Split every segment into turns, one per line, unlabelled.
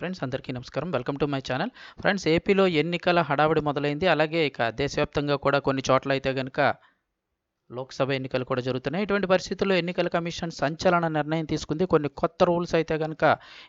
Friends అందరికీ నమస్కారం. Welcome to my channel. Friends ఏపీలో ఎన్నికల హడావిడి మొదలైంది. అలాగే ఇక దేశవ్యాప్తంగా కూడా కొన్ని చోట్ల అయితే కనుక లోక్సభ ఎన్నికలు కూడా జరుగుతున్నాయి. ఇటువంటి పరిస్థితుల్లో ఎన్నికల కమిషన్ సంచలన నిర్ణయం తీసుకుంది. కొన్ని కొత్త రూల్స్ అయితే కనుక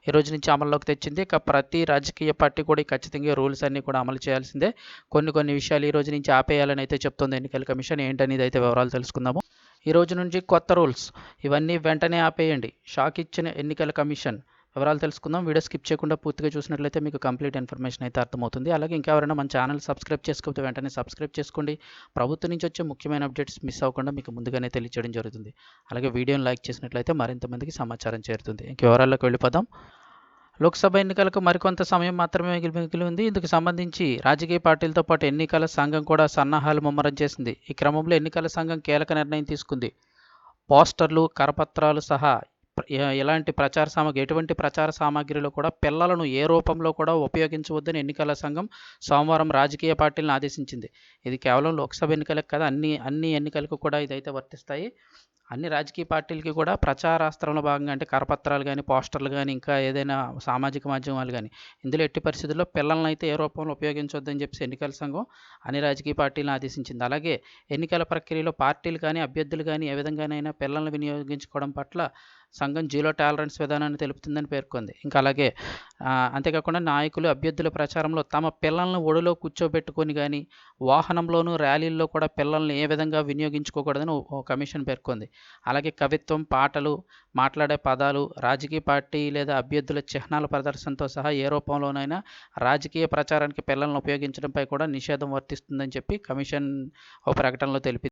ఈ రోజు నుంచి అమల్లోకి తెచ్చింది. ఇక ప్రతి రాజకీయ పార్టీ కూడా ఖచ్చితంగా రూల్స్ అన్నీ కూడా అమలు చేయాల్సిందే. కొన్ని కొన్ని విషయాలు ఈ రోజు నుంచి ఆపేయాలని అయితే చెప్తుంది ఎన్నికల కమిషన్. ఏంటనేది అయితే వివరాలు తెలుసుకుందాము. ఈ రోజు నుంచి కొత్త రూల్స్. ఇవన్నీ వెంటనే ఆపేయండి. షాక్ ఇచ్చిన ఎన్నికల కమిషన్ వివరాలు తెలుసుకుందాం. వీడియో స్కిప్ చేయకుండా పూర్తిగా చూసినట్లయితే మీకు కంప్లీట్ ఇన్ఫర్మేషన్ అయితే అర్థమవుతుంది. అలాగే ఇంకెవరైనా మన ఛానల్ సబ్స్క్రైబ్ చేసుకోకపోతే వెంటనే సబ్స్క్రైబ్ చేసుకోండి. ప్రభుత్వం నుంచి వచ్చే ముఖ్యమైన అప్డేట్స్ మిస్ అవ్వకుండా మీకు ముందుగానే తెలియజేయడం జరుగుతుంది. అలాగే వీడియోని లైక్ చేసినట్లయితే మరింత మందికి సమాచారం చేరుతుంది. ఇంక వివరాల్లోకి వెళ్ళిపోదాం. లోక్సభ ఎన్నికలకు మరికొంత సమయం మాత్రమే మిగిలి మిగిలి ఉంది. ఇందుకు సంబంధించి రాజకీయ పార్టీలతో పాటు ఎన్నికల సంఘం కూడా సన్నాహాలు ముమ్మరం చేసింది. ఈ క్రమంలో ఎన్నికల సంఘం కీలక నిర్ణయం తీసుకుంది. పోస్టర్లు కరపత్రాలు సహా ఎలాంటి ప్రచార సామాగ్రి ఎటువంటి ప్రచార సామాగ్రిలో కూడా పిల్లలను ఏ రూపంలో కూడా ఉపయోగించవద్దని ఎన్నికల సంఘం సోమవారం రాజకీయ పార్టీలను ఆదేశించింది. ఇది కేవలం లోక్సభ ఎన్నికలకు కదా అన్ని అన్ని ఎన్నికలకు కూడా ఇదైతే వర్తిస్తాయి. అన్ని రాజకీయ పార్టీలకి కూడా ప్రచారాస్త్రంలో భాగంగా అంటే కరపత్రాలు కానీ పోస్టర్లు కానీ ఇంకా ఏదైనా సామాజిక మాధ్యమాలు కానీ ఇందులో ఎట్టి పరిస్థితుల్లో పిల్లలను అయితే ఏ రూపంలో ఉపయోగించవద్దని చెప్పి ఎన్నికల సంఘం అన్ని రాజకీయ పార్టీలను ఆదేశించింది. అలాగే ఎన్నికల ప్రక్రియలో పార్టీలు కానీ అభ్యర్థులు కానీ ఏ విధంగానైనా పిల్లలను వినియోగించుకోవడం పట్ల సంఘం జీరో టాలరెన్స్ విధానాన్ని తెలుపుతుందని పేర్కొంది. ఇంకా అలాగే అంతేకాకుండా నాయకులు అభ్యర్థుల ప్రచారంలో తమ పిల్లలను ఒడిలో కూర్చోబెట్టుకొని కానీ వాహనంలోనూ ర్యాలీల్లో కూడా పిల్లల్ని ఏ విధంగా వినియోగించుకోకూడదని ఓ- కమిషన్ పేర్కొంది. అలాగే కవిత్వం పాటలు మాట్లాడే పదాలు రాజకీయ పార్టీ లేదా అభ్యర్థుల చిహ్నాల ప్రదర్శనతో సహా ఏ రూపంలోనైనా రాజకీయ ప్రచారానికి పిల్లలను ఉపయోగించడంపై కూడా నిషేధం వర్తిస్తుందని చెప్పి కమిషన్ ఓ ప్రకటనలో తెలిపింది